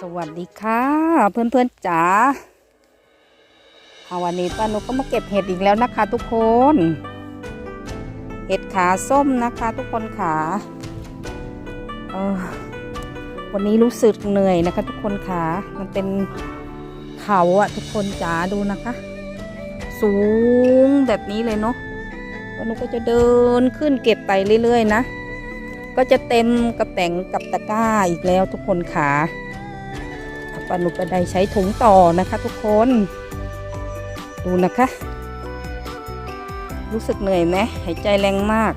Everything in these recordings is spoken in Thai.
สวัสดีค่ะ เพื่อนๆจ๋าเอาวันนี้ป้านุก็มาเก็บเห็ดอีกแล้วนะคะ ทุกคน เห็ดขาส้มนะคะ ทุกคนขาเออวันนี้รู้สึกเหนื่อยนะคะ ทุกคนขามันเป็นเขาอะทุกคนจ๋าดูนะคะ สูงแบบนี้เลยเนาะป้านุก็จะเดินขึ้นเก็บไปเรื่อยๆนะก็จะเต็มกระแป๋งกับตะกร้าอีกแล้วทุกคนขา ปานุกระไดใช้ถุงต่อนะคะทุกคน ดูนะคะ รู้สึกเหนื่อยไหมหายใจแรงมาก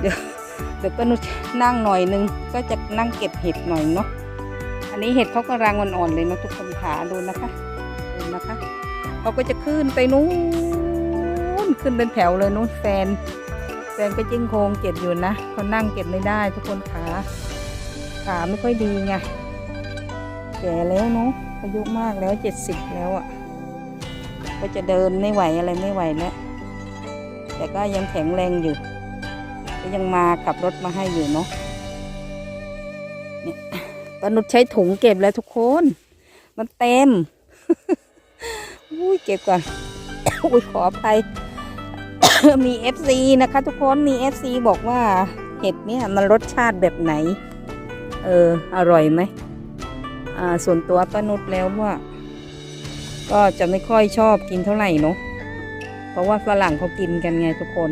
เดี๋ยวเดี๋ยวปานุนั่งหน่อยนึง ก็จะนั่งเก็บเห็ดหน่อยเนาะอันนี้เห็ดเขากำลังอ่อนๆเลยเนาะทุกคนขาดูนะคะดูนะคะเขาก็จะขึ้นไปนู้นขึ้นเป็นแถวเลยนู้นแฟนแฟนก็จิ้งโคงเก็บอยู่นะเขานั่งเก็บไม่ได้ทุกคนขา ขาไม่ค่อยดีไงแก่แล้วเนาะอายุมากแล้วเจ็ดสิบแล้วอะ่ะ ก็จะเดินไม่ไหวอะไรไม่ไหวแล้วแต่ก็ยังแข็งแรงอยู่ ก็ยังมาขับรถมาให้อยู่เนาะเนี่ยปนุชใช้ถุงเก็บแล้วทุกคน มันเต็มอุ้ยเก็บก่อนอุ้ยขออภัยมี FC นะคะ ทุกคนมี FC บอกว่าเห็ดเนี่ยมันรสชาติแบบไหน เอออร่อยไหมอ่าส่วนตัวป้านุชแล้วว่า ก็จะไม่ค่อยชอบกินเท่าไหร่เนาะเพราะว่าฝรั่งเขากินกันไงทุกคน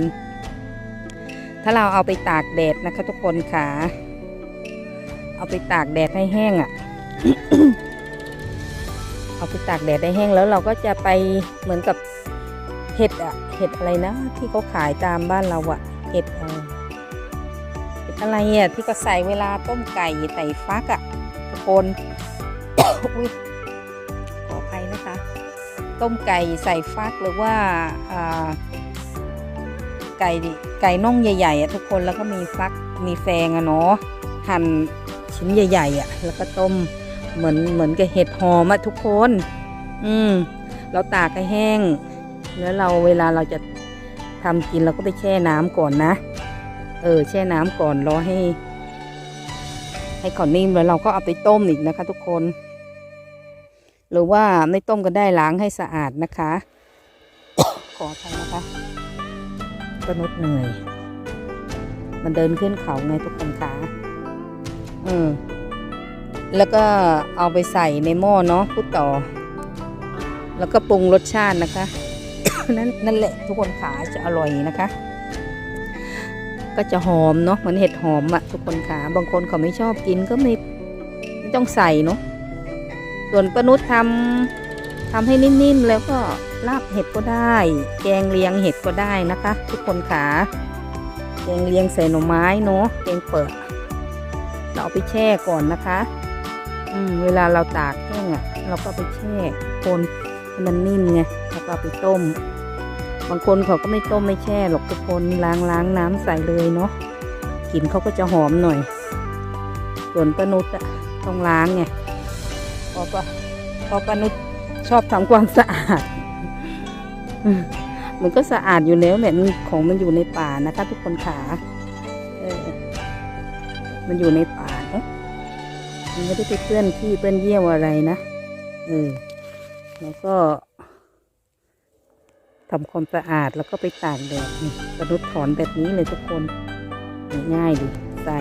ถ้าเราเอาไปตากแดดนะคะ ทุกคนขาเอาไปตากแดดให้แห้งอะ่ะ เอาไปตากแดดให้แห้งแล้วเราก็จะไปเหมือนกับเห็ดอะเห็ดอะไรนะ ที่เขาขายตามบ้านเราอะเห็ดออเห็ด อะไรอะที่ก็ใส่เวลาต้มไก่ใส่ฟักอะทุกคนอุ๊ยขออภัยนะคะ ต้มไก่ใส่ฟักหรือว่าอ่าไก่ไก่น่องใหญ่ๆอะทุกคนแล้วก็มีฟักมีแฟงอะเนาะหั่นชิ้นใหญ่ๆอะแล้วก็ต้มเหมือนเหมือนกับเห็ดหอมอะทุกคน อืมเราตากให้แห้ง แล้วเราเวลาเราจะทำกินเราก็ไปแช่น้ำก่อนนะ เออแช่น้ำก่อนรอให้ ให้เขานิ่มแล้วเราก็เอาไปต้มอีกนะคะ ทุกคน หรือว่าไม่ต้มก็ได้ล้างให้สะอาดนะคะ ขออภัยนะคะก็นุดเหนื่อย มันเดินขึ้นเขาไงทุกคนคะอืมแล้วก็เอาไปใส่ในหม้อเนาะพูดต่อ แล้วก็ปรุงรสชาตินะคะนั่นนั่นแหละทุกคนขาจะอร่อยนะคะ ก็จะหอมเนาะเหมือนเห็ดหอมอะทุกคนขาบางคนเขาไม่ชอบกินก็ไม่ไม่ต้องใส่เนาะส่วนปนุษย์ทำทำให้นิ่มๆแล้วก็ลาบเห็ดก็ได้ แกงเลียงเห็ดก็ได้นะคะ ทุกคนขาแกงเลียงใส่หน่อไม้เนาะแกงเปิดเราเอาไปแช่ก่อนนะคะอืมเวลาเราตากแห้งอะเราก็ไปแช่คนให้มันนิ่มไงแล้วก็ไปต้ม บางคนเขาก็ไม่ต้มไม่แช่หรอกทุกคนล้างล้างน้ำใส่เลยเนาะกลิ่นเขาก็จะหอมหน่อย ส่วนปานุษอะต้องล้างไงเพราะปะเพราะปานุษชอบทำความสะอาด มันก็สะอาดอยู่แล้วแหละมันของมันอยู่ในป่านะคะ ทุกคนขาเออมันอยู่ในป่าเนาะมันไม่ได้ไปเปื้อนขี้เปื้อนเยี่ยวอะไรนะเออแล้วก็ ทำความสะอาดแล้วก็ไปตากแดดนี่กระนุดถอนแบบนี้เลยทุกคน ง่ายดิใส่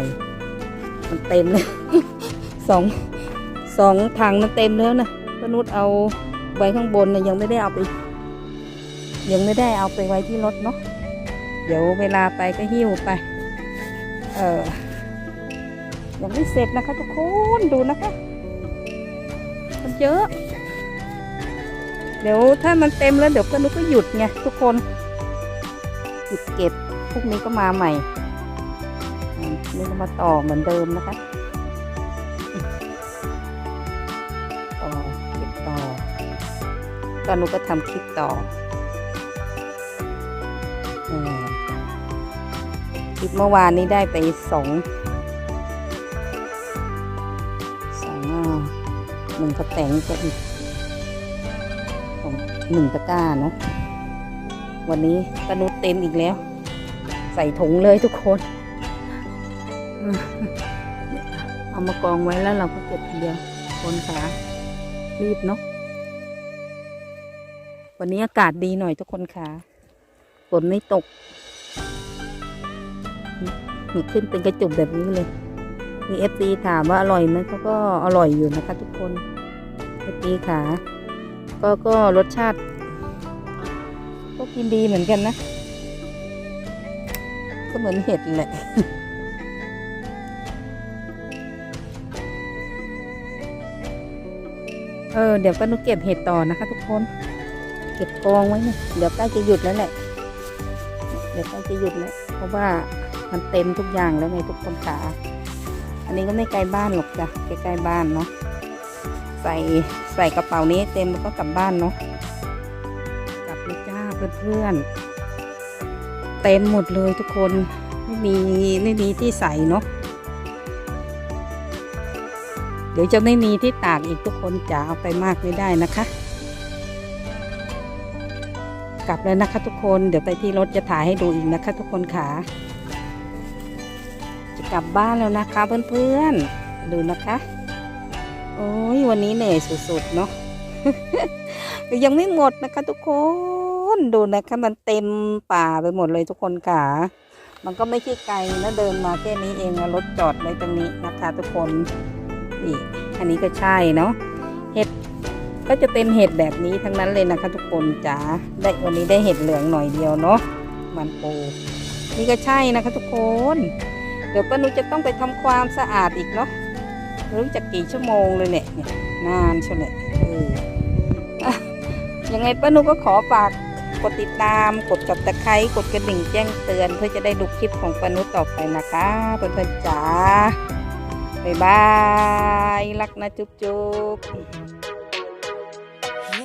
มันเต็มเลยสองสองถังมันเต็มแล้วนะกระนุดเอาไว้ข้างบนนี่ยยังไม่ได้เอาไป ยังไม่ได้เอาไปไว้ที่รถเนาะเดี๋ยวเวลาไปก็หิ้วไป เออยังไม่เสร็จนะคะทุกคนดูนะคะ มันเยอะ เดี๋ยวถ้ามันเต็มแล้วเดี๋ยวก็นุก็หยุดไงทุกคนหยุดเก็บพรุ่งนี้ก็มาใหม่นี่ก็มาต่อเหมือนเดิมนะคะต่อเก็บต่อก็นุก็ทำคลิปต่อคลิปเมื่อวานนี้ได้ไปสองสองหนึ่งกระแตงจะอีก หนึ่งตะกร้าเนาะวันนี้กระนุดเต็มอีกแล้ว ใส่ถุงเลยทุกคน เอามากองไว้แล้วเราก็เก็บทีเดียวคนขารีบเนาะวันนี้อากาศดีหน่อยทุกคนขาฝนไม่ตกนี่ขึ้นเป็นกระจุกแบบนี้เลย มีเอฟซีถามว่าอร่อยไหมเขาก็อร่อยอยู่นะคะทุกคนเอฟซีขา ก็ก็รสชาติ ก็กินดีเหมือนกันนะ ก็เหมือนเห็ดแหละเออเดี๋ยวป้านุเก็บเห็ดต่อนะคะทุกคน เก็บกองไว้เนี่ยเดี๋ยวใกล้จะหยุดแล้วแหละ เดี๋ยวใกล้จะหยุดแล้ว เพราะว่ามันเต็มทุกอย่างแล้วไงทุกคนขาอันนี้ก็ไม่ไกลบ้านหรอกจ้ะใกล้ๆบ้านเนาะ ใส่ใส่กระเป๋านี้เต็มแล้วก็กลับบ้านเนาะกลับเลยจ้าเพื่อนๆเต็มหมดเลยทุกคนไม่มีไม่มีที่ใส่เนาะเดี๋ยวจะไม่มีที่ตากอีกทุกคนจะเอาไปมากไม่ได้นะคะ กลับแล้วนะคะทุกคนเดี๋ยวไปที่รถจะถ่ายให้ดูอีกนะคะ ทุกคนค่ะจะกลับบ้านแล้วนะคะเพื่อนๆดูนะคะ โอ้ยวันนี้เหนื่อยสุดๆเนาะยังไม่หมดนะคะทุกคนดูนะคะมันเต็มป่าไปหมดเลยทุกคนค่ะมันก็ไม่ใช่ไกลนะเดินมาแค่นี้เองอะรถจอดไว้ตรงนี้นะคะทุกคนนี่อันนี้ก็ใช่เนาะเห็ดก็จะเป็นเห็ดแบบนี้ทั้งนั้นเลยนะคะ ทุกคนจ๋าได้วันนี้ได้เห็ดเหลืองหน่อยเดียวเนาะมันปูนี่ก็ใช่นะคะ ทุกคน เดี๋ยวป้านุจะต้องไปทำความสะอาดอีกเนาะ รู้จะกี่ชั่วโมงเลยเนี่ยนานเชียวเนี่ยยังไงป้านุก็ขอฝากกดติดตามกดกับตะไคร้กดกระดิ่งแจ้งเตือน เพื่อจะได้ดูคลิปของป้านุต่อไปนะคะเพื่อนๆจ๋าบ๊ายบายรักนะจุ๊บจุ๊บ